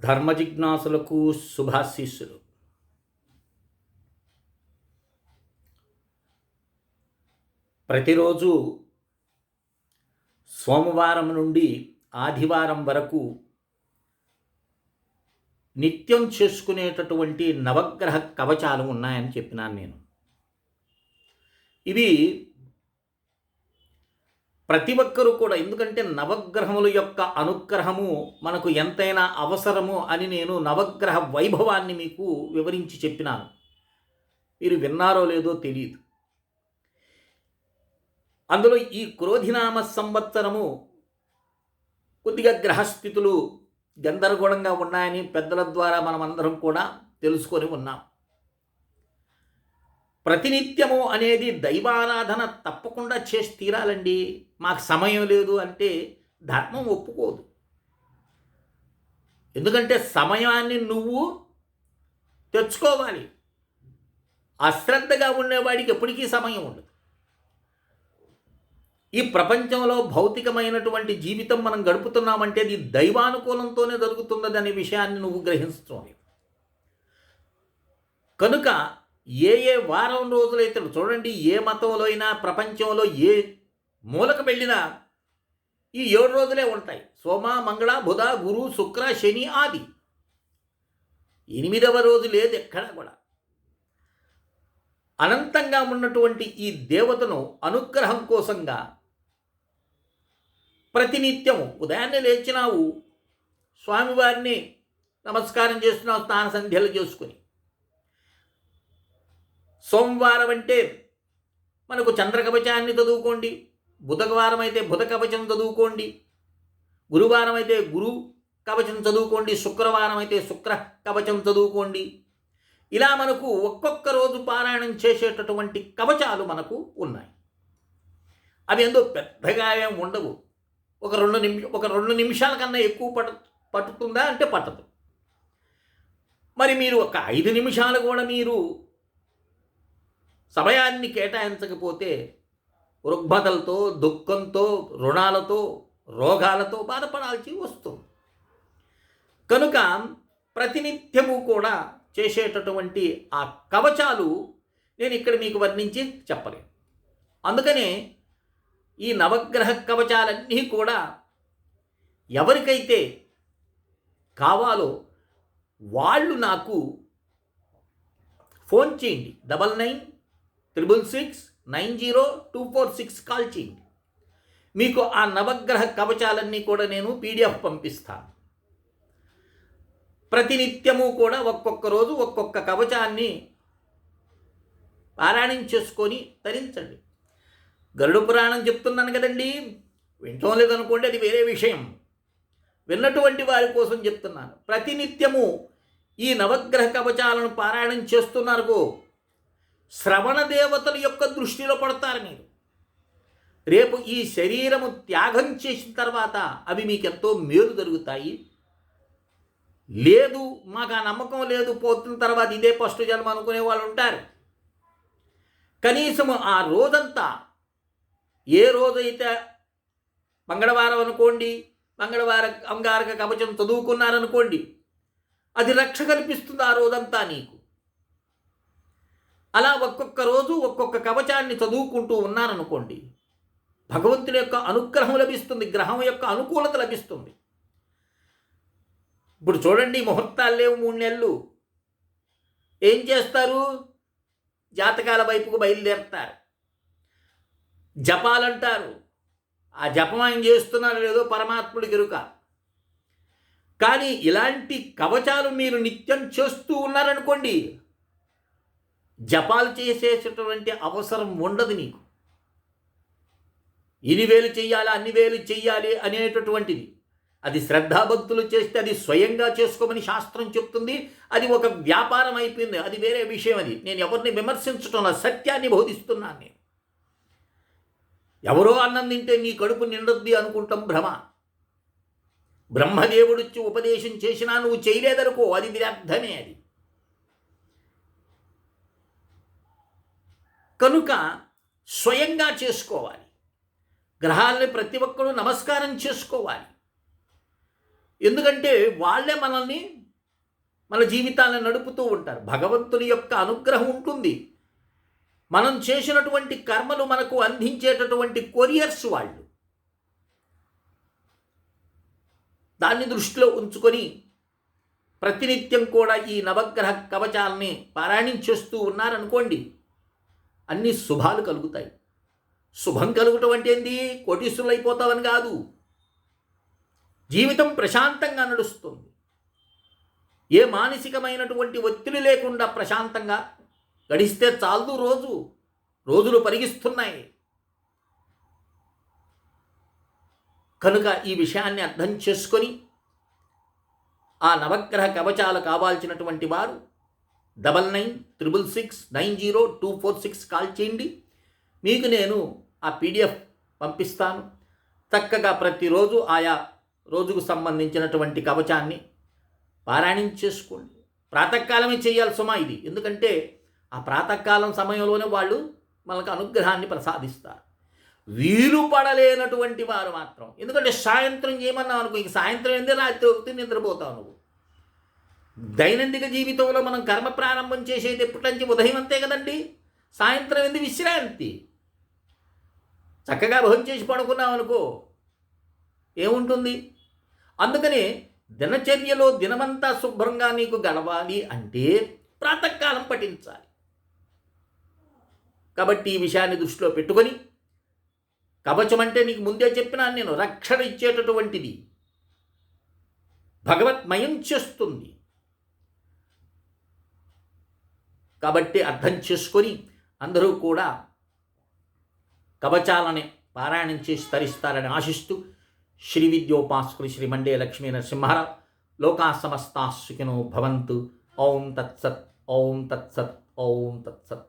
ధర్మ జిజ్ఞాసులకు శుభాశీస్సులు. ప్రతిరోజు సోమవారం నుండి ఆదివారం వరకు నిత్యం చేసుకునేటటువంటి నవగ్రహ కవచాలు ఉన్నాయని చెప్పినాను నేను. ఇవి ప్రతి ఒక్కరూ కూడా ఎందుకంటే నవగ్రహముల యొక్క అనుగ్రహము మనకు ఎంతైనా అవసరము అని నేను నవగ్రహ వైభవాన్ని మీకు వివరించి చెప్పినాను. మీరు విన్నారో లేదో తెలియదు అందులో ఈ క్రోధినామ సంవత్సరము కొద్దిగా గ్రహస్థితులు గందరగోళంగా ఉన్నాయని పెద్దల ద్వారా మనమందరం కూడా తెలుసుకొని ఉన్నాం. ప్రతినిత్యము అనేది దైవారాధన తప్పకుండా చేసి తీరాలండి. మాకు సమయం లేదు అంటే ధర్మం ఒప్పుకోదు. ఎందుకంటే సమయాన్ని నువ్వు తెచ్చుకోవాలి. అశ్రద్ధగా ఉండేవాడికి ఎప్పటికీ సమయం ఉండదు. ఈ ప్రపంచంలో భౌతికమైనటువంటి జీవితం మనం గడుపుతున్నామంటే అది దైవానుకూలంతోనే జరుగుతున్నది అనే విషయాన్ని నువ్వు గ్రహిస్తున్నావు కనుక ఏ ఏ వారం రోజులైతే చూడండి ఏ మతంలో అయినా ప్రపంచంలో ఏ మూలకు వెళ్ళినా ఈ ఏడు రోజులే ఉంటాయి. సోమ మంగళ బుధ గురు శుక్ర శని ఆది. ఎనిమిదవ రోజు లేదు ఎక్కడా కూడా. అనంతంగా ఉన్నటువంటి ఈ దేవతను అనుగ్రహం కోసంగా ప్రతినిత్యం ఉదయాన్నే లేచినావు. స్వామివారిని నమస్కారం చేస్తున్నావు స్నాన సంధ్యలు చేసుకుని. సోమవారం అంటే మనకు చంద్రకవచాన్ని చదువుకోండి బుధవారం అయితే బుధ కవచం చదువుకోండి గురువారం అయితే గురు కవచం చదువుకోండి శుక్రవారం అయితే శుక్ర కవచం చదువుకోండి. ఇలా మనకు ఒక్కొక్క రోజు పారాయణం చేసేటటువంటి కవచాలు మనకు ఉన్నాయి. అవి ఎంతో పెద్దగా ఏం ఉండవు. ఒక రెండు నిమిష ఒక రెండు నిమిషాల కన్నా ఎక్కువ పట్టు పట్టుతుందా అంటే పట్టదు. మరి మీరు ఒక ఐదు నిమిషాలు కూడా మీరు సమయాన్ని కేటాయించకపోతే రుగ్మతలతో దుఃఖంతో రుణాలతో రోగాలతో బాధపడాల్సి వస్తుంది. కనుక ప్రతినిత్యము కూడా చేసేటటువంటి ఆ కవచాలు నేను ఇక్కడ మీకు వర్ణించి చెప్పలేను. అందుకనే ఈ నవగ్రహ కవచాలన్నీ కూడా ఎవరికైతే కావాలో వాళ్ళు నాకు ఫోన్ చేయండి. Double nine triple six nine zero two four six call చేయండి మీకు ఆ నవగ్రహ కవచాలన్నీ కూడా నేను పీడిఎఫ్ పంపిస్తాను. ప్రతినిత్యము కూడా ఒక్కొక్క రోజు ఒక్కొక్క కవచాన్ని పారాయణం చేసుకొని ధరించండి. గరుడు పురాణం చెప్తున్నాను కదండి. వింటం లేదనుకోండి అది వేరే విషయం. విన్నటువంటి వారి కోసం చెప్తున్నాను. ప్రతినిత్యము ఈ నవగ్రహ కవచాలను పారాయణం చేస్తున్నారు శ్రవణ దేవతల యొక్క దృష్టిలో పడతారు మీరు. రేపు ఈ శరీరము త్యాగం చేసిన తర్వాత అవి మీకు ఎంతో మేలు జరుగుతాయి. లేదు మాకు ఆ నమ్మకం లేదు పోతున్న తర్వాత ఇదే ఫస్ట్ జన్మ అనుకునే వాళ్ళు ఉంటారు. కనీసం ఆ రోజంతా ఏ రోజైతే మంగళవారం అనుకోండి మంగళవారం అంగారక కవచం చదువుకున్నారనుకోండి అది రక్ష కల్పిస్తుంది ఆ రోజంతా నీకు. అలా ఒక్కొక్క రోజు ఒక్కొక్క కవచాన్ని చదువుకుంటూ ఉన్నారనుకోండి భగవంతుని యొక్క అనుగ్రహం లభిస్తుంది గ్రహం యొక్క అనుకూలత లభిస్తుంది. ఇప్పుడు చూడండి ముహూర్తాలు లేవు మూడు నెలలు. ఏం చేస్తారు? జాతకాల వైపుకు బయలుదేరుతారు. జపాలంటారు. ఆ జపం ఆయన చేస్తున్నారు లేదో పరమాత్ముడికి ఎరుక కానీ ఇలాంటి కవచాలు మీరు నిత్యం చేస్తూ ఉన్నారనుకోండి జపాలు చేసేటటువంటి అవసరం ఉండదు నీకు. ఇన్ని వేలు చెయ్యాలి అన్ని వేలు చెయ్యాలి అనేటటువంటిది. అది శ్రద్ధాభక్తులు చేస్తే అది స్వయంగా చేసుకోమని శాస్త్రం చెప్తుంది. అది ఒక వ్యాపారం అయిపోయింది. అది వేరే విషయం అది. నేను ఎవరిని విమర్శించటం సత్యాన్ని బోధిస్తున్నాను నేను. ఎవరో అన్నం తింటే నీ కడుపు నిండొద్ది అనుకుంటాం భ్రమ. బ్రహ్మదేవుడిచ్చి ఉపదేశం చేసినా నువ్వు చేయలేదనుకో. అది వ్యర్థమే అది. కనుక స్వయంగా చేసుకోవాలి. గ్రహాలని ప్రతి ఒక్కరూ నమస్కారం చేసుకోవాలి. ఎందుకంటే వాళ్ళే మనల్ని మన జీవితాలను నడుపుతూ ఉంటారు. భగవంతుని యొక్క అనుగ్రహం ఉంటుంది. మనం చేసినటువంటి కర్మలు మనకు అందించేటటువంటి కొరియర్స్ వాళ్ళు. దాన్ని దృష్టిలో ఉంచుకొని ప్రతినిత్యం కూడా ఈ నవగ్రహ కవచాలని పారాయణం చేస్తూ ఉన్నారనుకోండి అన్ని శుభాలు కలుగుతాయి. శుభం కలుగుటం అంటే ఏంది? కోటీశ్వరులు అయిపోతావని కాదు. జీవితం ప్రశాంతంగా నడుస్తుంది. ఏ మానసికమైనటువంటి ఒత్తిడి లేకుండా ప్రశాంతంగా గడిస్తే చాలదు రోజు. రోజులు పరిగిస్తున్నాయి. కనుక ఈ విషయాన్ని అర్థం చేసుకొని ఆ నవగ్రహ కవచాలు కావాల్సినటువంటి వారు double nine triple six nine zero two four six call చేయండి. మీకు నేను ఆ పీడిఎఫ్ పంపిస్తాను. చక్కగా ప్రతిరోజు ఆయా రోజుకు సంబంధించినటువంటి కవచాన్ని పారాయణం చేసుకోండి. ప్రాతకాలమే చేయాలి సుమా ఇది. ఎందుకంటే ఆ ప్రాతకాలం సమయంలోనే వాళ్ళు మనకు అనుగ్రహాన్ని ప్రసాదిస్తారు. వీలు పడలేనటువంటి వారు మాత్రం. ఎందుకంటే సాయంత్రం చేయమన్నావు అనుకో ఇంక సాయంత్రం ఏంది రాత్రి ఒకటి నిద్రపోతావు నువ్వు. దైనందిక జీవితంలో మనం కర్మ ప్రారంభం చేసేది ఎప్పటి ఉదయం అంతే కదండి. సాయంత్రం ఏంది? విశ్రాంతి. చక్కగా భోజనం చేసి పడుకున్నాం అనుకో ఏముంటుంది? అందుకని దినచర్యలో దినమంతా శుభ్రంగా నీకు గడవాలి అంటే ప్రాతకాలం పఠించాలి. కాబట్టి ఈ విషయాన్ని దృష్టిలో పెట్టుకొని కవచం అంటే నీకు ముందే చెప్పినాను నేను రక్షణ ఇచ్చేటటువంటిది. భగవత్మయం చేస్తుంది. కాబట్టి అర్థం చేసుకొని అందరూ కూడా కవచాలని పారాయణం చేసి తరిస్తారని ఆశిస్తూ శ్రీ విద్యోపాసకులు శ్రీ మండే లక్ష్మీ నరసింహారావు లోకా సమస్తాసుకినో భవంతు. ఓం తత్సత్ ఓం తత్సత్ ఓం తత్సత్.